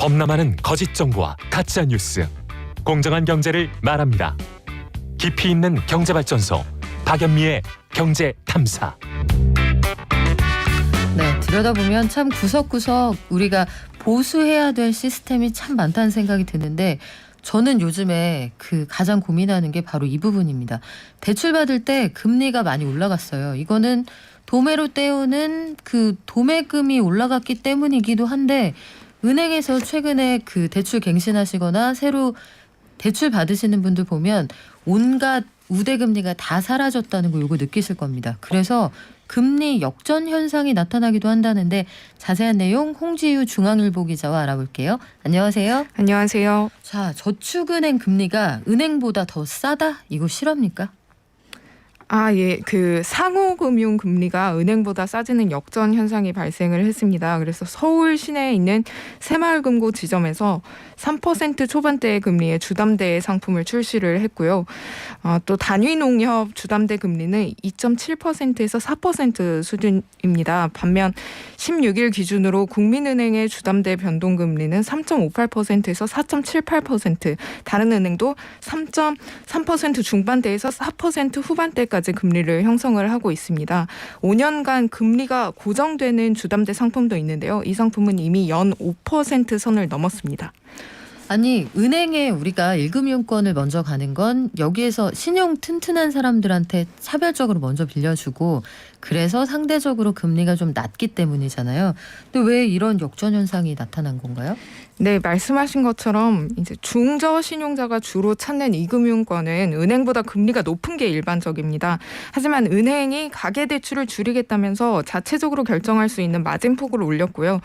범람하는 거짓 정보와 가짜 뉴스, 공정한 경제를 말합니다. 깊이 있는 경제 발전소 박연미의 경제 탐사. 네, 들여다보면 참 구석구석 우리가 보수해야 될 시스템이 참 많다는 생각이 드는데 저는 요즘에 그 가장 고민하는 게 바로 이 부분입니다. 대출 받을 때 금리가 많이 올라갔어요. 이거는 도매로 떼우는 그 도매금이 올라갔기 때문이기도 한데 은행에서 최근에 그 대출 갱신하시거나 새로 대출 받으시는 분들 보면 온갖 우대금리가 다 사라졌다는 거 요거 느끼실 겁니다. 그래서 금리 역전 현상이 나타나기도 한다는데 자세한 내용 홍지유 중앙일보 기자와 알아볼게요. 안녕하세요. 안녕하세요. 자, 저축은행 금리가 은행보다 더 싸다? 이거 실합니까? 아, 예. 그 상호금융 금리가 은행보다 싸지는 역전 현상이 발생을 했습니다. 그래서 서울 시내에 있는 새마을금고 지점에서 3% 초반대의 금리의 주담대 상품을 출시를 했고요. 어, 또 단위 농협 주담대 금리는 2.7%에서 4% 수준입니다. 반면 16일 기준으로 국민은행의 주담대 변동 금리는 3.58%에서 4.78%, 다른 은행도 3.3% 중반대에서 4% 후반대까지 금리를 형성을 하고 있습니다. 5년간 금리가 고정되는 주담대 상품도 있는데요. 이 상품은 이미 연 5% 선을 넘었습니다. 아니, 은행에 우리가 일금융권을 먼저 가는 건 여기에서 신용 튼튼한 사람들한테 차별적으로 먼저 빌려주고 그래서 상대적으로 금리가 좀 낮기 때문이잖아요. 근데 왜 이런 역전 현상이 나타난 건가요? 네, 말씀하신 것처럼 이제 중저 신용자가 주로 찾는 이 금융권은 은행보다 금리가 높은 게 일반적입니다. 하지만 은행이 가계 대출을 줄이겠다면서 자체적으로 결정할 수 있는 마진폭을 올렸고요.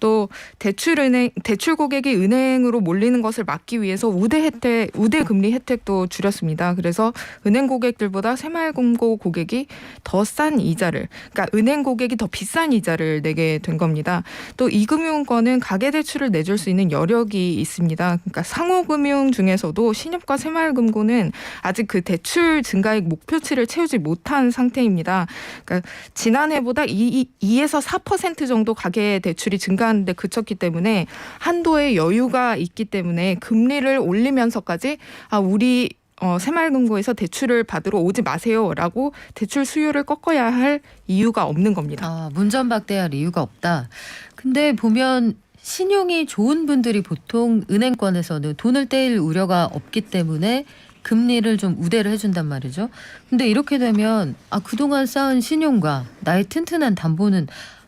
또 대출 은행 대출 고객이 은행으로 몰리는 것을 막기 위해서 우대 혜택 우대 금리 혜택도 줄였습니다. 그래서 은행 고객들보다 새마을금고 고객이 더 싼 이자를 그러니까 은행 고객이 더 비싼 이자를 내게 된 겁니다. 또 이 금융권은 가계 대출을 내줄 수 있는 여력이 있습니다. 그러니까 상호금융 중에서도 신협과 새마을금고는 아직 그 대출 증가액 목표치를 채우지 못한 상태입니다. 그러니까 지난해보다 2, 2에서 4% 정도 가계 대출이 증가하는데 그쳤기 때문에 한도의 여유가 있기 때문에 금리를 올리면서까지 아 우리 어, 새마을금고에서 대출을 받으러 오지 마세요라고 대출 수요를 꺾어야 할 이유가 없는 겁니다. 아, 문전박대할 이유가 없다. 근데 보면 신용이 좋은 분들이 보통 은행권에서는 돈을 떼일 우려가 없기 때문에 금리를 좀 우대를 해준단 말이죠. 근데 이렇게 되면 아 그동안 쌓은 신용과 나의 튼튼한 담보는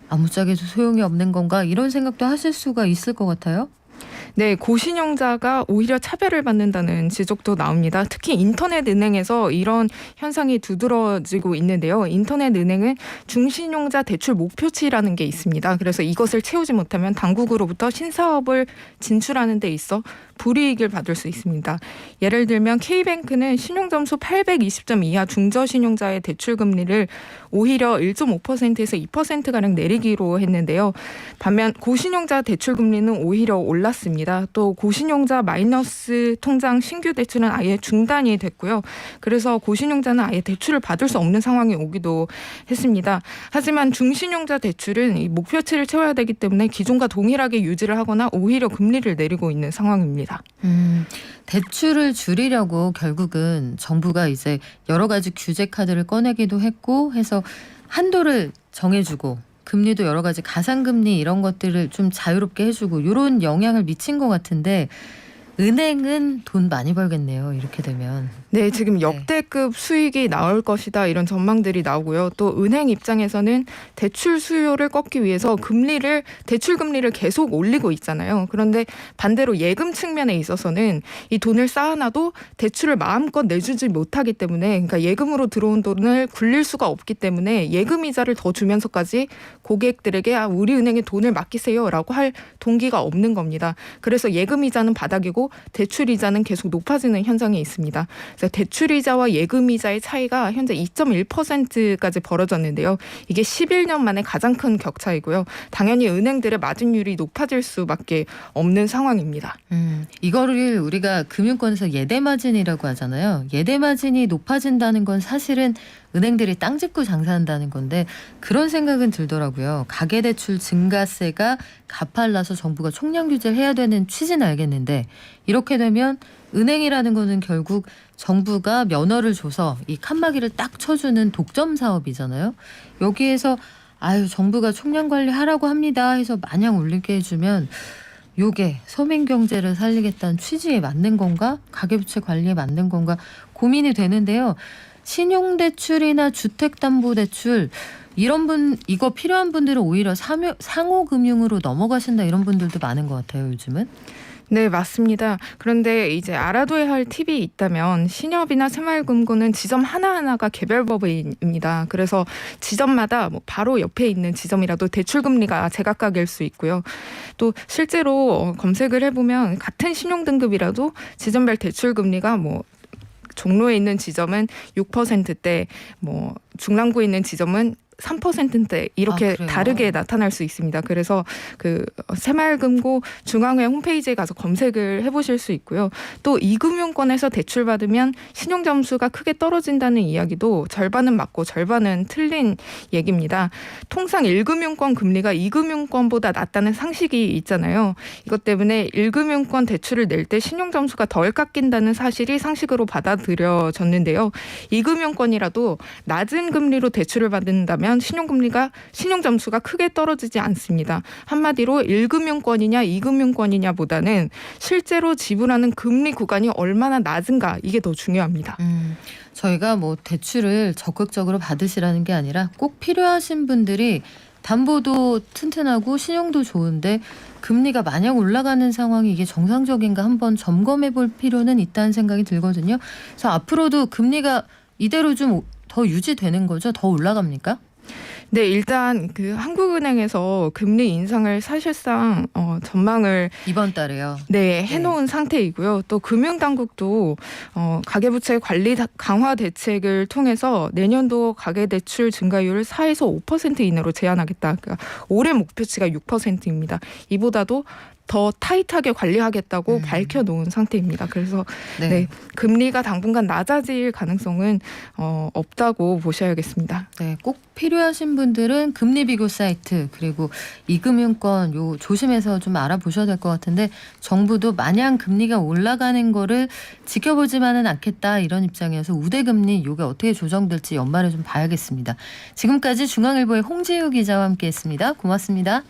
아무짝에도 소용이 없는 건가 이런 생각도 하실 수가 있을 것 같아요. 네, 고신용자가 오히려 차별을 받는다는 지적도 나옵니다. 특히 인터넷 은행에서 이런 현상이 두드러지고 있는데요. 인터넷 은행은 중신용자 대출 목표치라는 게 있습니다. 그래서 이것을 채우지 못하면 당국으로부터 신사업을 진출하는 데 있어 불이익을 받을 수 있습니다. 예를 들면 K뱅크는 신용점수 820점 이하 중저신용자의 대출 금리를 오히려 1.5%에서 2%가량 내리기로 했는데요. 반면 고신용자 대출 금리는 오히려 올랐습니다. 또 고신용자 마이너스 통장 신규 대출은 아예 중단이 됐고요. 그래서 고신용자는 아예 대출을 받을 수 없는 상황이 오기도 했습니다. 하지만 중신용자 대출은 이 목표치를 채워야 되기 때문에 기존과 동일하게 유지를 하거나 오히려 금리를 내리고 있는 상황입니다. 음, 대출을 줄이려고 결국은 정부가 이제 여러 가지 규제 카드를 꺼내기도 했고 해서 한도를 정해주고 금리도 여러 가지 가상금리 이런 것들을 좀 자유롭게 해주고 이런 영향을 미친 것 같은데 은행은 돈 많이 벌겠네요. 이렇게 되면. 네, 지금 역대급 수익이 나올 것이다 이런 전망들이 나오고요. 또 은행 입장에서는 대출 수요를 꺾기 위해서 금리를 대출 금리를 계속 올리고 있잖아요. 그런데 반대로 예금 측면에 있어서는 이 돈을 쌓아놔도 대출을 마음껏 내주지 못하기 때문에 그러니까 예금으로 들어온 돈을 굴릴 수가 없기 때문에 예금 이자를 더 주면서까지 고객들에게 아, 우리 은행에 돈을 맡기세요라고 할 동기가 없는 겁니다. 그래서 예금 이자는 바닥이고 대출 이자는 계속 높아지는 현상이 있습니다. 그래서 대출 이자와 예금 이자의 차이가 현재 2.1%까지 벌어졌는데요. 이게 11년 만에 가장 큰 격차이고요. 당연히 은행들의 마진율이 높아질 수밖에 없는 상황입니다. 음, 이거를 우리가 금융권에서 예대 마진이라고 하잖아요. 예대 마진이 높아진다는 건 사실은 은행들이 땅 짓고 장사한다는 건데 그런 생각은 들더라고요. 가계대출 증가세가 가팔라서 정부가 총량 규제를 해야 되는 취지는 알겠는데 이렇게 되면 은행이라는 거는 결국 정부가 면허를 줘서 이 칸막이를 딱 쳐주는 독점 사업이잖아요. 여기에서 아유 정부가 총량 관리하라고 합니다 해서 마냥 올리게 해주면 요게 서민 경제를 살리겠다는 취지에 맞는 건가 가계부채 관리에 맞는 건가 고민이 되는데요. 신용대출이나 주택담보대출 이런 분 이거 필요한 분들은 오히려 상호, 상호금융으로 넘어가신다 이런 분들도 많은 것 같아요 요즘은. 네, 맞습니다. 그런데 이제 알아둬야 할 팁이 있다면 신협이나 새마을금고는 지점 하나하나가 개별법입니다. 그래서 지점마다 뭐 바로 옆에 있는 지점이라도 대출 금리가 제각각일 수 있고요. 또 실제로 어, 검색을 해보면 같은 신용 등급이라도 지점별 대출 금리가 뭐 종로에 있는 지점은 6%대, 뭐 중랑구에 있는 지점은 3%대 이렇게 아? 다르게 나타날 수 있습니다. 그래서 그 새마을금고 중앙회 홈페이지에 가서 검색을 해보실 수 있고요. 또 이금융권에서 대출 받으면 신용 점수가 크게 떨어진다는 이야기도 절반은 맞고 절반은 틀린 얘기입니다. 통상 1금융권 금리가 2금융권보다 낮다는 상식이 있잖아요. 이것 때문에 1금융권 대출을 낼 때 신용 점수가 덜 깎인다는 사실이 상식으로 받아들여졌는데요. 2금융권이라도 낮은 금리로 대출을 받는다면 신용금리가 신용 점수가 크게 떨어지지 않습니다. 한마디로 1금융권이냐 2금융권이냐 보다는 실제로 지불하는 금리 구간이 얼마나 낮은가 이게 더 중요합니다. 음, 저희가 뭐 대출을 적극적으로 받으시라는 게 아니라 꼭 필요하신 분들이 담보도 튼튼하고 신용도 좋은데 금리가 마냥 올라가는 상황이 이게 정상적인가 한번 점검해 볼 필요는 있다는 생각이 들거든요. 그래서 앞으로도 금리가 이대로 좀 더 유지되는 거죠? 더 올라갑니까? 네, 일단 그 한국은행에서 금리 인상을 사실상 어, 전망을 이번 달에요. 네, 해놓은 상태이고요. 또 금융당국도 어, 가계부채 관리 다- 강화 대책을 통해서 내년도 가계대출 증가율을 4에서 5% 이내로 제한하겠다. 그러니까 올해 목표치가 6%입니다. 이보다도 더 타이트하게 관리하겠다고 음. 밝혀놓은 상태입니다. 그래서 네. 네. 금리가 당분간 낮아질 가능성은 어, 없다고 보셔야겠습니다. 네, 꼭 필요하신 분들은 금리 비교 사이트 그리고 이금융권 요 조심해서 좀 알아보셔야 될 것 같은데 정부도 마냥 금리가 올라가는 거를 지켜보지만은 않겠다 이런 입장이어서 우대 금리 요게 어떻게 조정될지 연말에 좀 봐야겠습니다. 지금까지 중앙일보의 홍지유 기자와 함께했습니다. 고맙습니다.